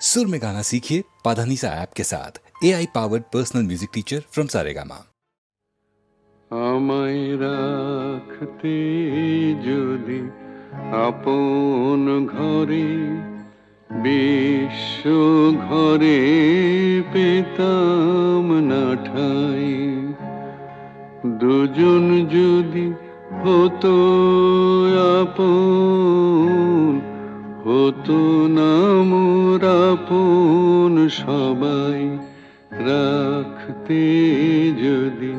सुर में गाना सीखिए पाधानीसा ऐप के साथ A I powered personal music teacher from Saregama আমায় রাখতে যদি আপন ঘরে বিশ্ব ঘরে পেতাম না ঠাই দুজন যদি হতো আপন হতো না মোর আপন সবাই রাখতে যদি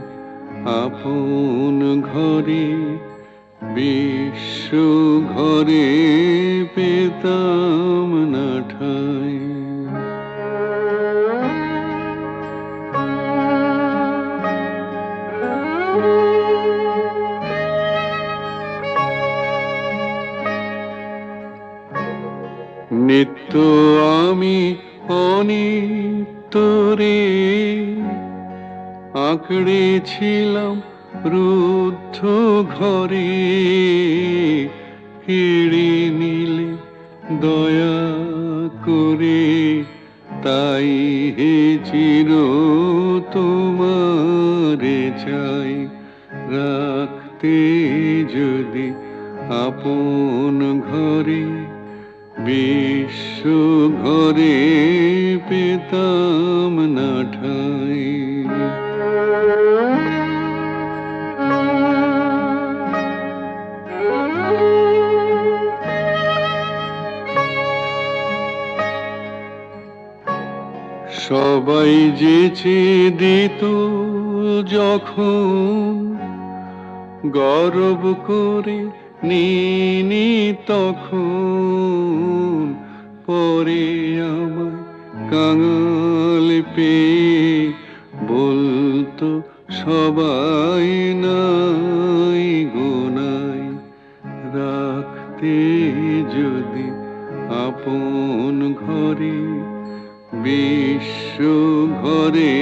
আপন ঘরে বিশ্ব ঘরে পেতাম না নিত্য আমি অনিত্যরে আঁকড়ে ছিলাম রুদ্ধ ঘরে কেড়ে নিলে দয়া করে, তাই হে চির তোমারে চাই। রাখতে যদি আপন ঘরে বিশ্ব ঘরে পেতাম না ঠাই। সবাই যেচে দিত যখন গর্ব করে নিনি তখন পরে আমায় কাঙাল পেয়ে বলতো, সবাই নাই গোনাই রাখতে যদি আপন ঘরে, বিশ্ব ঘরে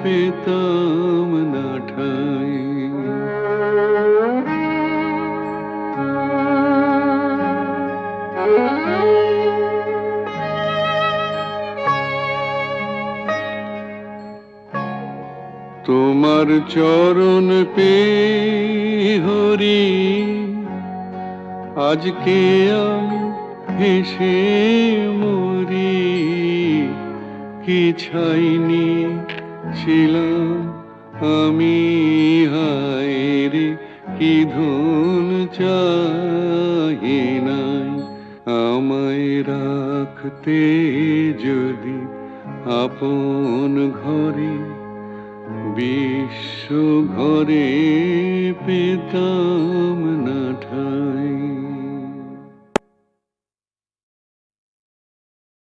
পেতাম না ঠাই। তোমার চরণ পে হরি আজকে আমি হেসে মরি। কি ছাইনি ছিলাম আমি হায় রে কি ধন চাহি নাই। আমায় রাখতে যদি আপন ঘরে ঘরে পেতাম